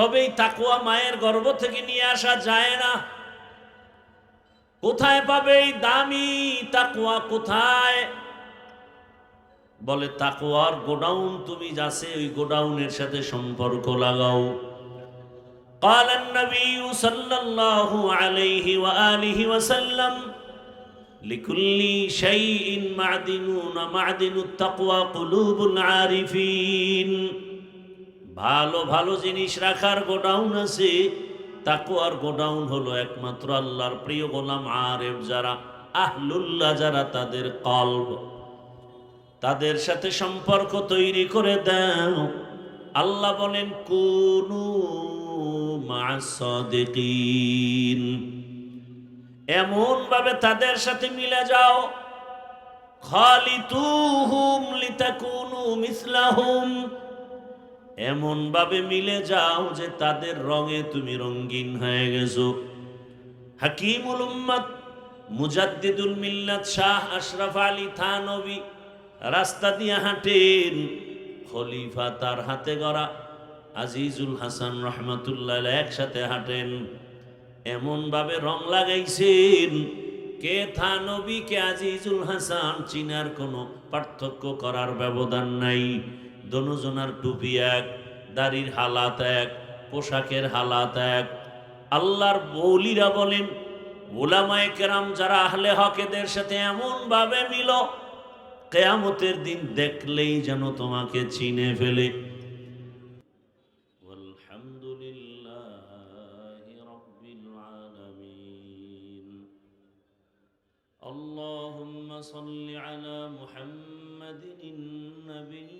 তবে এই তাকুয়া মায়ের গর্ভ থেকে নিয়ে আসা যায় না কোথায় পাবে এই দামি তাকুয়া কোথায় বলে তাকুয়ার গোডাউন তুমি যাচ্ছে ওই গোডাউনের সাথে সম্পর্ক লাগাও قال النبي صلى الله عليه وآله وسلم لكل شيء معدنون معدن التقوى قلوب العارفين ভালো ভালো জিনিস রাখার গোডাউন আছে। তাকুয়ার গোডাউন হলো একমাত্র আল্লাহর প্রিয় গোলাম আরেফ যারা, আহলুল্লাহ যারা তাদের কলব। তাদের সাথে সম্পর্ক তৈরি করে দাও। আল্লাহ বলেন, কোনু এমন ভাবে তাদের সাথে মিলে যাও। খালি তু হুম খালিতুহুম লিতাকুনু মিসলাহুম। এমন ভাবে মিলে যাও যে তাদের রঙে তুমি রঙিন হয়ে গেছো। হাকিমুল উম্মত মুজাদ্দিদুল মিল্লাত শাহ আশরাফ আলী থানবী রাস্তা দিয়ে হাঁটেন, খলিফা তার হাতে গড়া আজিজুল হাসান রহমতুল্লাহ একসাথে হাঁটেন। এমনভাবে রং লাগাইছেন, কে থানবী, কে আজিজুল হাসান, চিনার কোনো পার্থক্য করার ব্যবধান নাই। দনুজনার টুপি এক দাড়ির হালাত এক পোশাকের হালাত এক আল্লাহর বৌলিরা বলেন ওলামায়ে কেরাম যারা আহলে হকেদের সাথে এমন ভাবে মিল কেয়ামতের দিন দেখলেই যেন তোমাকে চিনে ফেলে والحمد لله رب العالمين اللهم صل على محمد النبي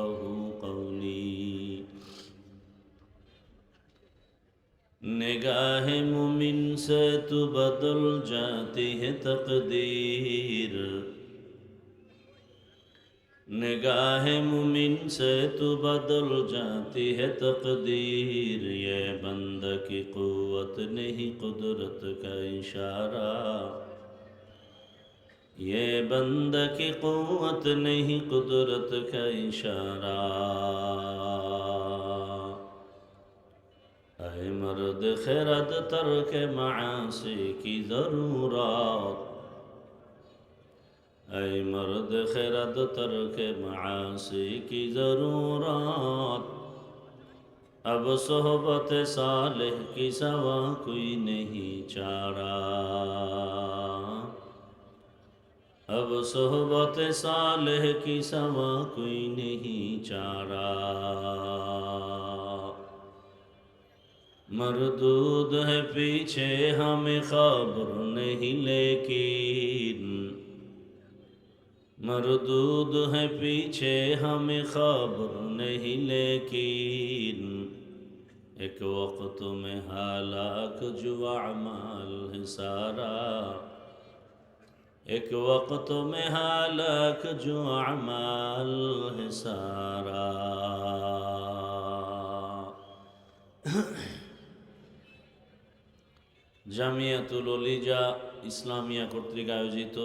निगाह मुमिन से तू बदल जाती है तकदीर निगाह मुमिन से तू बदल जाती है तकदीर ये बंद की क़वत नहीं कुदरत का इशारा ये बंद की क़वत नहीं कुदरत का इशारा مرد خرد ترک معاصی کی ضرورات اے مرد خرد ترک معاصی کی ضرورات اب صحبت صالح کی سوا کوئی نہیں چارہ اب صحبت صالح کی سوا کوئی نہیں چارہ مردود ہے پیچھے ہمیں خبر نہیں لیکن مردود ہے پیچھے ہمیں خبر نہیں لیکن ایک وقت میں ہلاک جو اعمال ہے سارا ایک وقت میں ہلاک جو اعمال ہے سارا জামিয়াতুল অলিজা ইসলামিয়া কর্তৃক আয়োজিত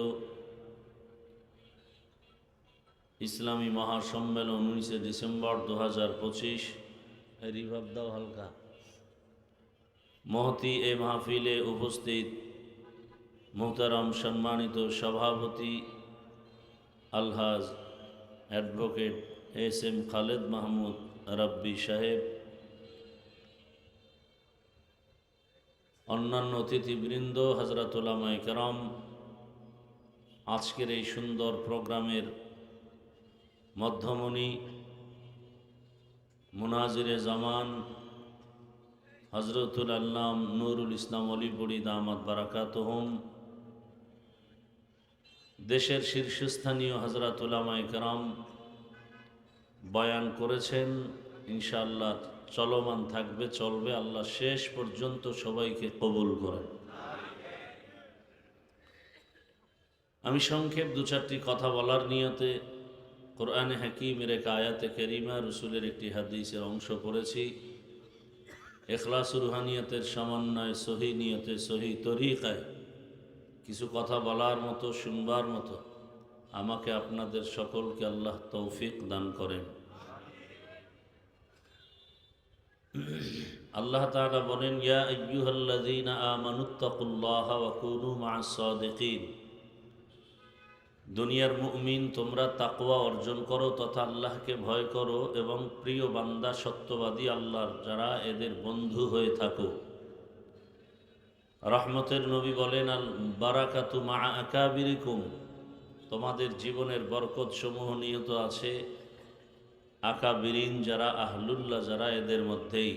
ইসলামী মহাসম্মেলন উনিশে ডিসেম্বর দু হাজার পঁচিশ রিভাব দাও হালকা। মহতি এ মাহফিলে উপস্থিত মোহতারাম সম্মানিত সভাপতি আলহাজ advocate S M Khaled Mahmud Rabbi সাহেব অন্যান্য অতিথিবৃন্দ হজরতুল্লামায় কেরম, আজকের এই সুন্দর প্রোগ্রামের মধ্যমণি মুনাজিরে জামান হজরতুল আল্লাম নুরুল ইসলাম অলিপুরি দামাত বারাকাত হোম দেশের শীর্ষস্থানীয় হজরতুল আমাইকরাম বয়ান করেছেন, ইনশাআল্লাহ চলমান থাকবে, চলবে। আল্লাহ শেষ পর্যন্ত সবাইকে কবুল করেন। আমি সংক্ষেপ দু চারটি কথা বলার নিয়তে কোরআনে হাকিমের এক আয়াতে কেরিমা রসুলের একটি হাদিসের অংশ পড়েছি। এখলাস রুহানিয়তের সমন্বয়, সহি নিয়তে, সহি তরিকায় কিছু কথা বলার মতো, শুনবার মতো আমাকে আপনাদের সকলকে আল্লাহ তৌফিক দান করেন। আল্লাহ তাআলা বলেন, ইয়া আইয়ুহাল্লাযীনা আমানুত্তাকুল্লাহা ওয়া কুনু মা'আস সাদিকিন। দুনিয়ার মুমিন, তোমরা তাকওয়া অর্জন করো তথা আল্লাহকে ভয় করো এবং প্রিয় বান্দা, সত্যবাদী আল্লাহর যারা এদের বন্ধু হয়ে থাকো। রহমতের নবী বলেন, আল বারাকাতু মা আকাবিরিকুম। তোমাদের জীবনের বরকত সমূহ নিহত আছে। আকাবিরিন যারা আহলুল্লাহ, যারা এদের মধ্যেই।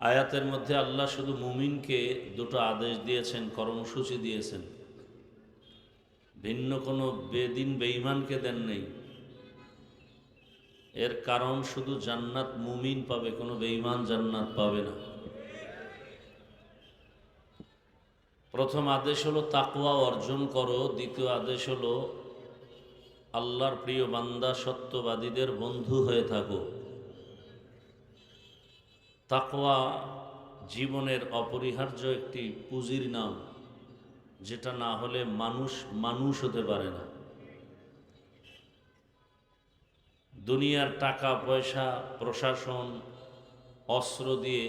আয়াতের মধ্যে আল্লাহ শুধু মুমিনকে দুটো আদেশ দিয়েছেন, কর্মসূচি দিয়েছেন। ভিন্ন কোনো বেদিন বেঈমানকে দেন নেই। এর কারণ শুধু জান্নাত মুমিন পাবে, কোনো বেঈমান জান্নাত পাবে না। প্রথম আদেশ হলো তাকুয়া অর্জন করো, দ্বিতীয় আদেশ হলো আল্লাহর প্রিয় বান্দা সত্যবাদীদের বন্ধু হয়ে থাকো। তাকওয়া জীবনের অপরিহার্য একটি পুঁজির নাম, যেটা না হলে মানুষ মানুষ হতে পারে না। দুনিয়ার টাকা, পয়সা, প্রশাসন, অস্ত্র দিয়ে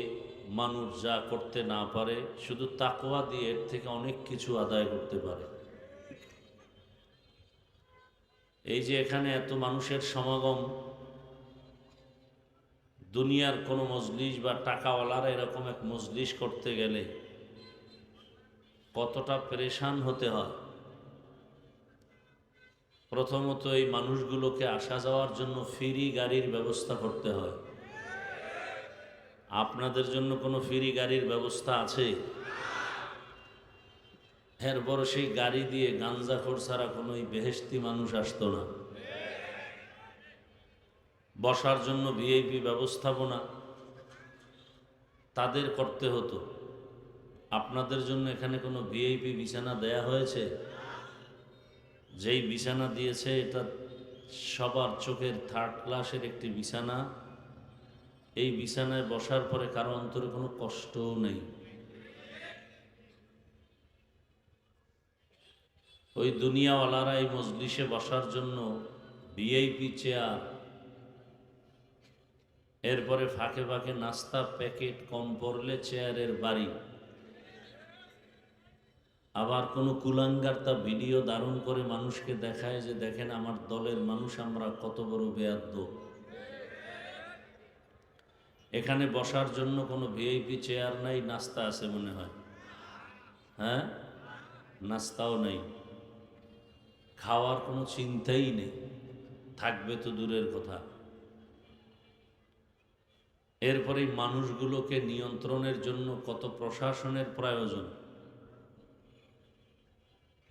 মানুষ যা করতে না পারে, শুধু তাকওয়া দিয়ে এর থেকে অনেক কিছু আদায় করতে পারে। এই যে এখানে এত মানুষের সমাগম, দুনিয়ার কোনো মজলিস বা টাকাওয়ালারা এরকম এক মজলিস করতে গেলে কতটা পরেশান হতে হয়? প্রথমত এই মানুষগুলোকে আসা যাওয়ার জন্য ফ্রি গাড়ির ব্যবস্থা করতে হয়। আপনাদের জন্য কোনো ফ্রি গাড়ির ব্যবস্থা আছে? এরপর সেই গাড়ি দিয়ে গাঞ্জাখোর ছাড়া কোনো বেহেস্তি মানুষ আসতো না। বসার জন্য ভিআইপি ব্যবস্থাপনা তাদের করতে হতো। আপনাদের জন্য এখানে কোনো ভিআইপি বিছানা দেয়া হয়েছে? যেই বিছানা দিয়েছে, এটা সবার চোখের থার্ড ক্লাসের একটি বিছানা। এই বিছানায় বসার পরে কারও অন্তরে কোনো কষ্টও নেই। ওই দুনিয়াওয়ালারা এই মজলিসে বসার জন্য ভিআইপি চেয়ার এরপরে ফাঁকে ফাঁকে নাস্তা প্যাকেট, কম পড়লে চেয়ারের বাড়ি। আবার কোনো কুলাঙ্গার তা ভিডিও দারুণ করে মানুষকে দেখায় যে, দেখেন আমার দলের মানুষ, আমরা কত বড় বেয়াদ্দ। এখানে বসার জন্য কোনো ভিআইপি চেয়ার নাই, নাস্তা আছে মনে হয়। হ্যাঁ? নাস্তাও নেই। খাওয়ার কোনো চিন্তাই নেই। থাকবে তো দূরের কথা। এরপরে মানুষগুলোকে নিয়ন্ত্রণের জন্য কত প্রশাসনের প্রয়োজন।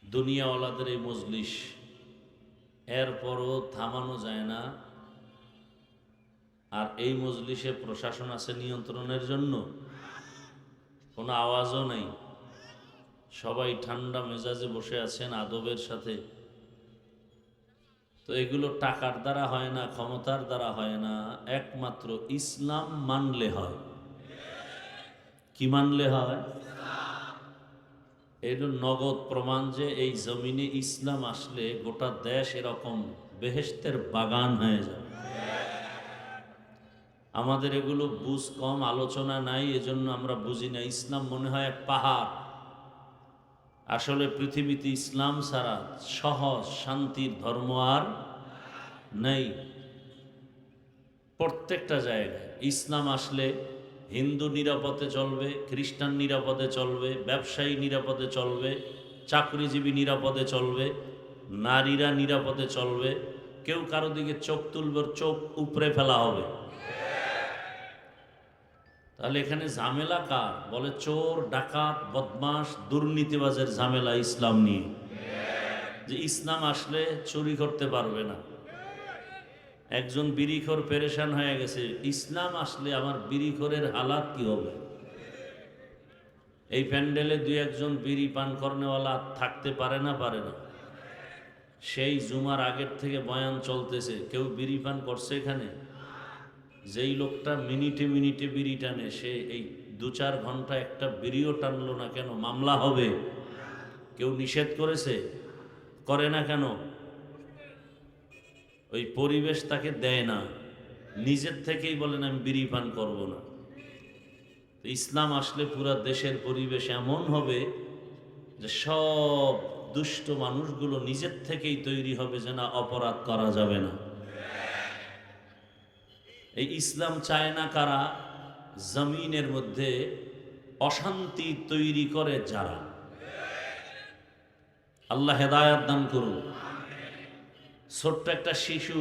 দুনিয়াওয়ালাদের এই মজলিস, এরপরও থামানো যায় না। আর এই মজলিসে প্রশাসন আছে নিয়ন্ত্রণের জন্য। কোনো আওয়াজও নেই। সবাই ঠান্ডা মেজাজে বসে আছেন আদবের সাথে। তো এগুলো টাকার দ্বারা হয় না, ক্ষমতার দ্বারা হয় না। একমাত্র ইসলাম মানলে হয়। কি মানলে হয়? এটা নগদ প্রমাণ যে এই জমিনে ইসলাম আসলে গোটা দেশ এরকম বেহেস্তের বাগান হয়ে যাবে। আমাদের এগুলো বুঝ কম, আলোচনা নাই, এজন্য আমরা বুঝি না। ইসলাম মনে হয় পাহাড়। আসলে পৃথিবীতে ইসলাম ছাড়া সহজ শান্তির ধর্ম আর নেই। প্রত্যেকটা জায়গায় ইসলাম আসলে হিন্দু নিরাপদে চলবে, খ্রিস্টান নিরাপদে চলবে, ব্যবসায়ী নিরাপদে চলবে, চাকরিজীবী নিরাপদে চলবে, নারীরা নিরাপদে চলবে, কেউ কারও দিকে চোখ তুলবে, চোখ উপরে ফেলা হবে। তাহলে এখানে ঝামেলা কার? বলে চোর, ডাকাত বদমাস দুর্নীতিবাজের ঝামেলা ইসলাম নিয়ে। যে ইসলাম আসলে চুরি করতে পারবে না। একজন বিড়িখোর পেরেশান হয়ে গেছে। ইসলাম আসলে আমার বিড়িখোরের হালাত কি হবে? এই প্যান্ডেলে দুই একজন বিড়ি পান কর্নেওয়ালা থাকতে পারে না পারে না। সেই জুমার আগের থেকে বয়ান চলতেছে। কেউ বিড়ি পান করছে এখানে? যেই লোকটা মিনিটে মিনিটে বিড়ি টানে, সে এই দু চার ঘণ্টা একটা বিড়িও টানলো না কেন? মামলা হবে। কেউ নিষেধ করেছে? করে না কেন? ওই পরিবেশ তাকে দেয় না। নিজের থেকেই বলেন, আমি বিড়ি পান করব না। ইসলাম আসলে পুরা দেশের পরিবেশ এমন হবে যে সব দুষ্ট মানুষগুলো নিজের থেকেই তৈরি হবে যে না অপরাধ করা যাবে না। এই ইসলাম চায় না কারা? জমিনের মধ্যে অশান্তি তৈরি করে যারা। আল্লাহ হেদায়াত দান করুন। ছোট্ট একটা শিশু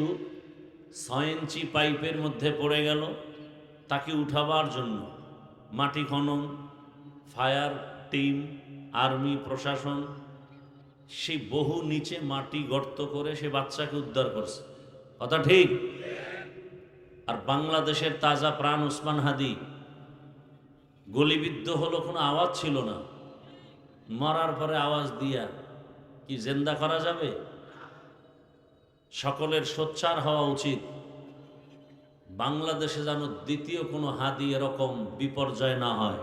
ছয় ইঞ্চি পাইপের মধ্যে পড়ে গেল। তাকে উঠাবার জন্য মাটি খনন, ফায়ার টিম, আর্মি, প্রশাসন, সে বহু নিচে মাটি গর্ত করে সে বাচ্চাকে উদ্ধার করছে। কথা ঠিক? আর বাংলাদেশের তাজা প্রাণ ওসমান হাদি, গলিবিদ্ধ হলো কোনো আওয়াজ ছিল না। মরার পরে আওয়াজ দিয়া কি জেন্দা করা যাবে? সকলের সোচ্চার হওয়া উচিত। বাংলাদেশে যেন দ্বিতীয় কোনো হাদি এরকম বিপর্যয় না হয়।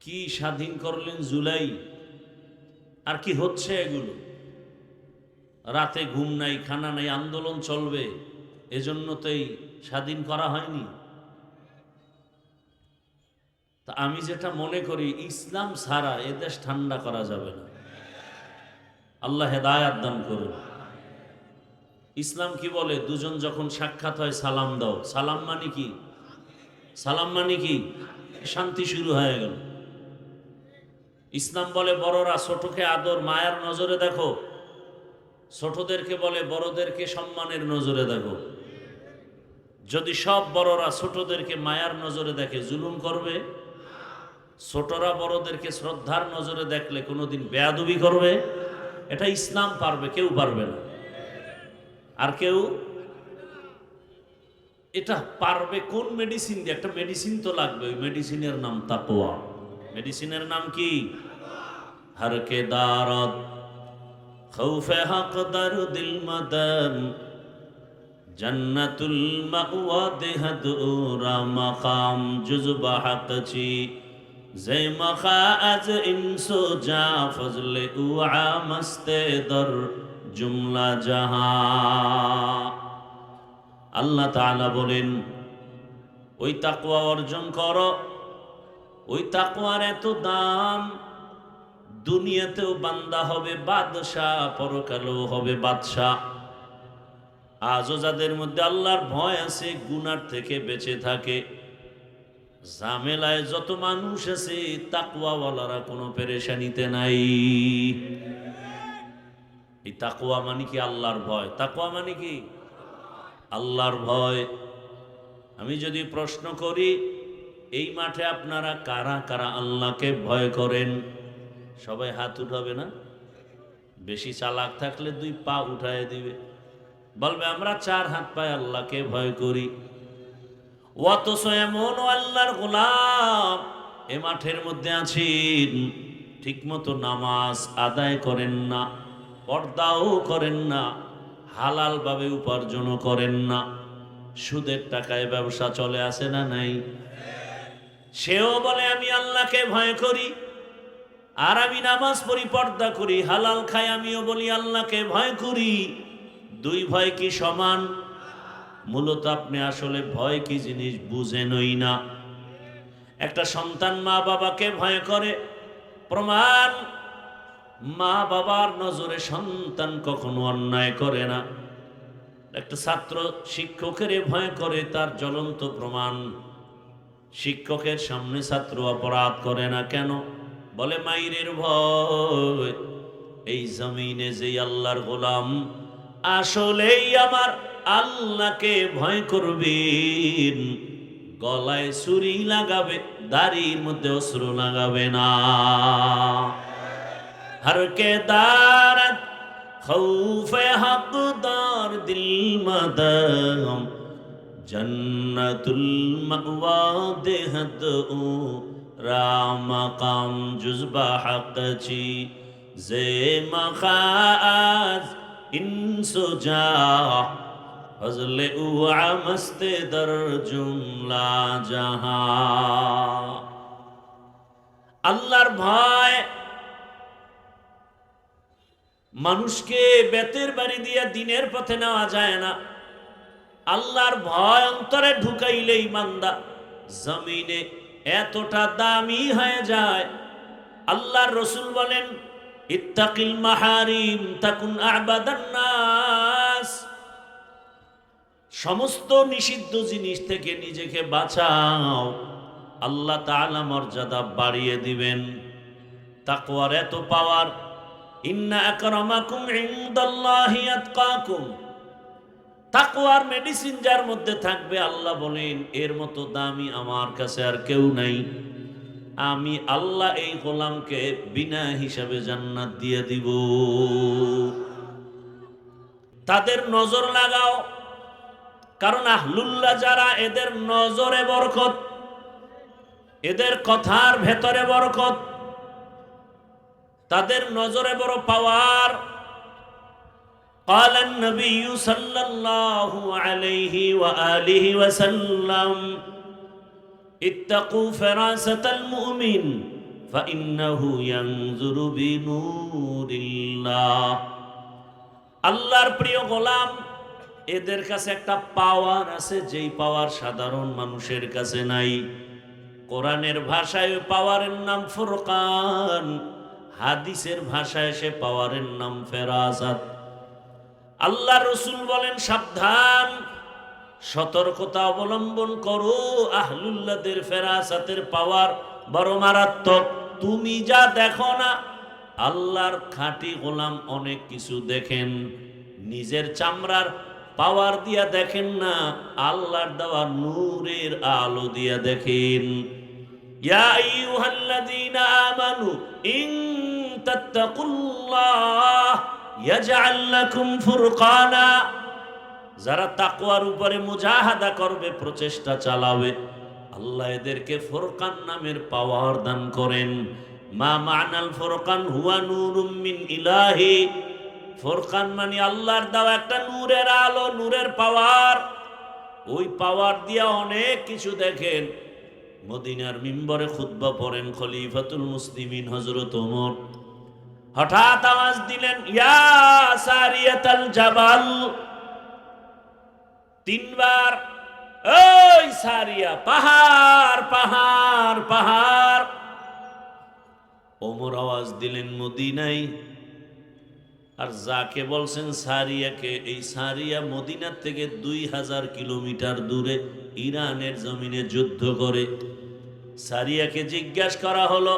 কি স্বাধীন করলেন জুলাই? আর কি হচ্ছে এগুলো? রাতে ঘুম নাই, খানা নাই, আন্দোলন চলবে। এজন্য তো এই স্বাধীন করা হয়নি। তা আমি যেটা মনে করি, ইসলাম ছাড়া এ দেশ ঠান্ডা করা যাবে না। আল্লাহ হেদায়াত দান করুন। ইসলাম কি বলে? দুজন যখন সাক্ষাৎ হয়, সালাম দাও। সালাম মানে কি? সালাম মানে কি? শান্তি শুরু হয়ে গেল। ইসলাম বলে, বড়রা, ছোটকে আদর, মায়ার নজরে দেখো। ছোটদেরকে বলে, বড়দেরকে সম্মানের নজরে দেখো। যদি সব বড়রা ছোটদেরকে মায়ার নজরে দেখে, জুলুম করবে? ছোটরা বড়দেরকে শ্রদ্ধার নজরে দেখলে কোনোদিন বেয়াদবি করবে? এটা ইসলাম পারবে, কেউ পারবে না। আর কেউ? এটা পারবে কোন মেডিসিন দিয়ে? একটা মেডিসিন তো লাগবে, ওই মেডিসিনের নাম তাকোয়া মেডিসিনের নাম কি? হরকে দারদ। খৌফে হক দারু দিল মদম, জন্নতুল মাওয়া দেহদ মাকাম, জুজবা হকচি জে মখা আজ ইনসো যা ফজলে উআ মস্তে দর, জুমলা জাহা। আল্লাহ তাআলা বলেন, ওই তাকওয়া অর্জন করো, ওই তাকওয়ার এত দাম দুনিয়াতেও বান্দা হবে বাদশাহ, পরকালেও হবে বাদশাহ। আজও যাদের মধ্যে আল্লাহর ভয় আছে, গুনার থেকে বেঁচে থাকে। ঝামেলায় যত মানুষ আছে তাকুয়াওয়ালারা কোনো পেরেশানিতে নাই। এই তাকুয়া মানে কি আল্লাহর ভয়? তাকুয়া মানে কি? আল্লাহর ভয়। আমি যদি প্রশ্ন করি, এই মাঠে আপনারা কারা কারা আল্লাহকে ভয় করেন? সবাই হাত উঠাবে না। বেশি চালাক থাকলে দুই পা উঠায় দিবে। বলবে, আমরা চার হাত পায়ে আল্লাহকে ভয় করি। অথচ এমন আল্লাহর গোলাম এ মাঠের মধ্যে আছেন। ঠিকমতো নামাজ আদায় করেন না, পর্দাও করেন না, হালালভাবে উপার্জনও করেন না। সুদের টাকায় ব্যবসা চলে আসে না নাই? সেও বলে, আমি আল্লাহকে ভয় করি। আর আমি নামাজ পড়ি, পর্দা করি, হালাল খাই, আমিও বলি, আল্লাহকে ভয় করি। দুই ভয় কি সমান? মূলত আপনি আসলে ভয় কি জিনিস বুঝেনই না। একটা সন্তান মা বাবাকে ভয় করে। প্রমাণ মা বাবার নজরে সন্তান কখনো অন্যায় করে না। একটা ছাত্র শিক্ষকের ভয় করে, তার জ্বলন্ত প্রমাণ শিক্ষকের সামনে ছাত্র অপরাধ করে না কেন? বলে মাইরের ভয়, এই জমিনে যে আল্লাহর গোলাম, আসলেই আমার আল্লাহকে ভয় করবেন। গলায় ছুরি লাগাবে, দাড়ির মধ্যে অস্ত্র লাগাবে না। হর কে দার দিল জন্নতুল মাওয়া দেহত ও را مقام جزب حق چی زی مخاز انسو جا فضل او عمست در جملہ جہاں আল্লাহর ভয়, মানুষকে বেতের বাড়ি দিয়ে দিনের পথে নেওয়া যায় না। আল্লাহর ভয় অন্তরে ঢুকাইলেই মান্দা জমিনে এতটা দামি হয়ে যায়। আল্লাহর রসুল বলেন, ইত্তাকিল মাহারিম তাকুন নাস। সমস্ত নিষিদ্ধ জিনিস থেকে নিজেকে বাঁচাও। আল্লাহ তাআলা মর্যাদা বাড়িয়ে দিবেন। তাকওয়ার এত পাওয়ার। ইন্না আকরামাকুম ইনদাল্লাহি আতকাকুম। তাকওয়ার মেডিসিন যার মধ্যে থাকবে, আল্লাহ বলেন, এর মতো দামি আমার কাছে আর কেউ নাই। আমি আল্লাহ এই গোলামকে বিনা হিসাবে জান্নাত দিয়ে দিব। তাদের নজর লাগাও। কারণ আহলুল্লাহ যারা, এদের নজরে বরকত। এদের কথার ভেতরে বরকত। তাদের নজরে বড় পাওয়ার। قال النبي صلى الله عليه وآله وسلم اتقوا فراسة المؤمن فإنه ينظر بنور الله আল্লাহর প্রিয় গোলাম এদের কাছে একটা পাওয়ার আছে যেই পাওয়ার সাধারণ মানুষের কাছে নাই কোরআনের ভাষায় ওই পাওয়ারের নাম ফুরকান হাদিসের ভাষায় সে পাওয়ারের নাম ফেরাসাত আল্লাহ রসুল বলেন, সাবধান, সতর্কতা অবলম্বন করো। আহলুল্লাদের ফেরাসাতের পাওয়ার বড় মারাত্মক। তুমি যা দেখো না, আল্লাহর খাঁটি গোলাম অনেক কিছু দেখেন। নিজের চামড়ার পাওয়ার দিয়া দেখেন না, আল্লাহর দেওয়া নূরের আলো দিয়া দেখেন। ইয়া আমানু, ইন তাত্তাকুল্লাহ। যারা তাকওয়ার উপরে মুজাহাদা করবে, প্রচেষ্টা চালাবে, আল্লাহ এদেরকে ফুরকান নামের পাওয়ার দান করেন। মা মানাল ফুরকান, হুয়া নূরুম মিন ইলাহি। ফুরকান মানে আল্লাহর দেওয়া একটা নূরের আলো, নূরের পাওয়ার। ওই পাওয়ার দিয়া অনেক কিছু দেখেন। মদিনার মিম্বরে খুতবা পড়েন খলিফাতুল মুসলিমিন হজরত ওমর। হঠাৎ আওয়াজ দিলেন জাবাল। তিনবার, ওই সারিয়া, পাহাড় পাহাড় পাহাড়। ওমর আওয়াজ দিলেন মদিনাই আর যাকে বলছেন সারিয়াকে, এই সারিয়া মদিনার থেকে দুই হাজার কিলোমিটার দূরে ইরানের জমিনে যুদ্ধ করে। সারিয়াকে জিজ্ঞাসা করা হলো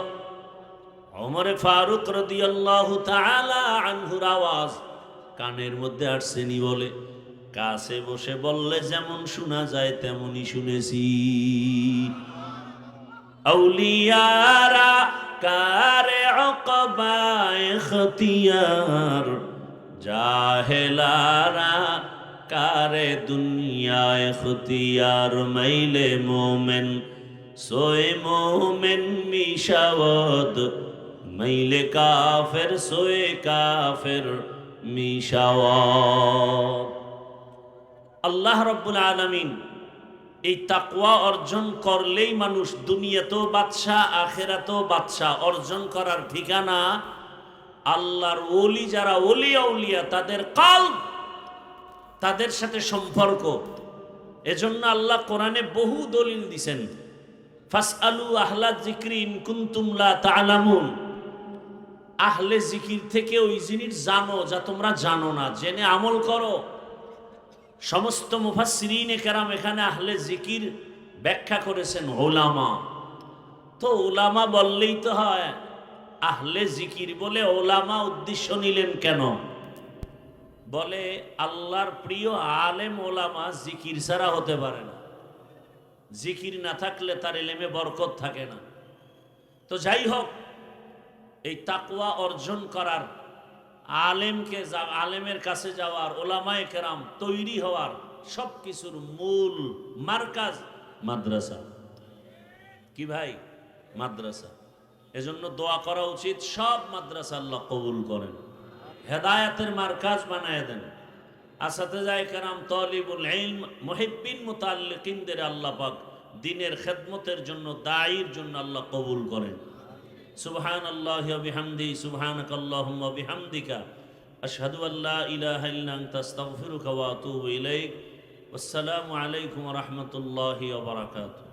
অমরে ফারুক রদিয়াল্লাহু তাআলা আনহুর আওয়াজ কানের মধ্যে আসছেনি বলে। কাছে বসে বললে, যেমন শোনা যায় তেমনই শুনেছি। আউলিয়ারা, কারে অকবায় খতিয়ার? জাহেলারা, কারে দুনিয়ায় খতিয়ার মাইলে মোমেন? সোয়ে মোমেন মিশাওয়াদ মাইলে কাফের, সোয়ে কাফের মিশাওয়াদ আল্লাহ রব্বুল আলমিন এই তাকওয়া অর্জন করলেই মানুষ দুনিয়াতেও বাদশাহ, আখেরাতেও বাদশাহ অর্জন করার ঠিকানা আল্লাহর ওলি, যারা ওলিয়া উলিয়া তাদের কাল তাদের সাথে সম্পর্ক। এজন্য আল্লাহ কোরআনে বহু দলিল দিছেন। ফাস আলু আহলা জিক্রিন কুন্তুমলা তালামুন আহলে জিকির থেকে ওই জিনিস জানো যা তোমরা জানো না। জেনে আমল করো। সমস্ত মুফাসরিনে কেরাম এখানে আহলে জিকির ব্যাখ্যা করেছেন ওলামা। তো ওলামা বললেই তো হয়, আহলে জিকির বলে ওলামা উদ্দেশ্য নিলেন কেন? বলে, আল্লাহর প্রিয় আলেম ওলামা জিকির ছাড়া হতে পারে না। জিকির না থাকলে তার এলেমে বরকত থাকে না। তো যাই হোক এই তাকুয়া অর্জন করার, আলেমকে যা, আলেমের কাছে যাওয়ার, ওলামায়ে কেরাম তৈরি হওয়ার সব কিছুর মূল মার্কাজ মাদ্রাসা। কি ভাই? মাদ্রাসা। এজন্য দোয়া করা উচিত, সব মাদ্রাসা আল্লাহ কবুল করেন। হেদায়াতের মার্কাজ বানায় দেন। আসাতে যায় কেরাম তলিবুল ইলম, মুহিব্বিন মুতাল্লিকিনদের আল্লাহ পাক দিনের খেদমতের জন্য, দায়ীর জন্য আল্লাহ কবুল করেন। সুবহান আল্লাহ বিহামদি সুবহানাক আল্লাহুম্মা বিহামদিকা আশহাদু আল্লা ইলাহা ইল্লা আনতা আস্তাগফিরুকা ওয়া আতুবু ইলাইক আসসালামু আলাইকুম ওয়া রাহমাতুল্লাহি ওয়া বারাকাতুহু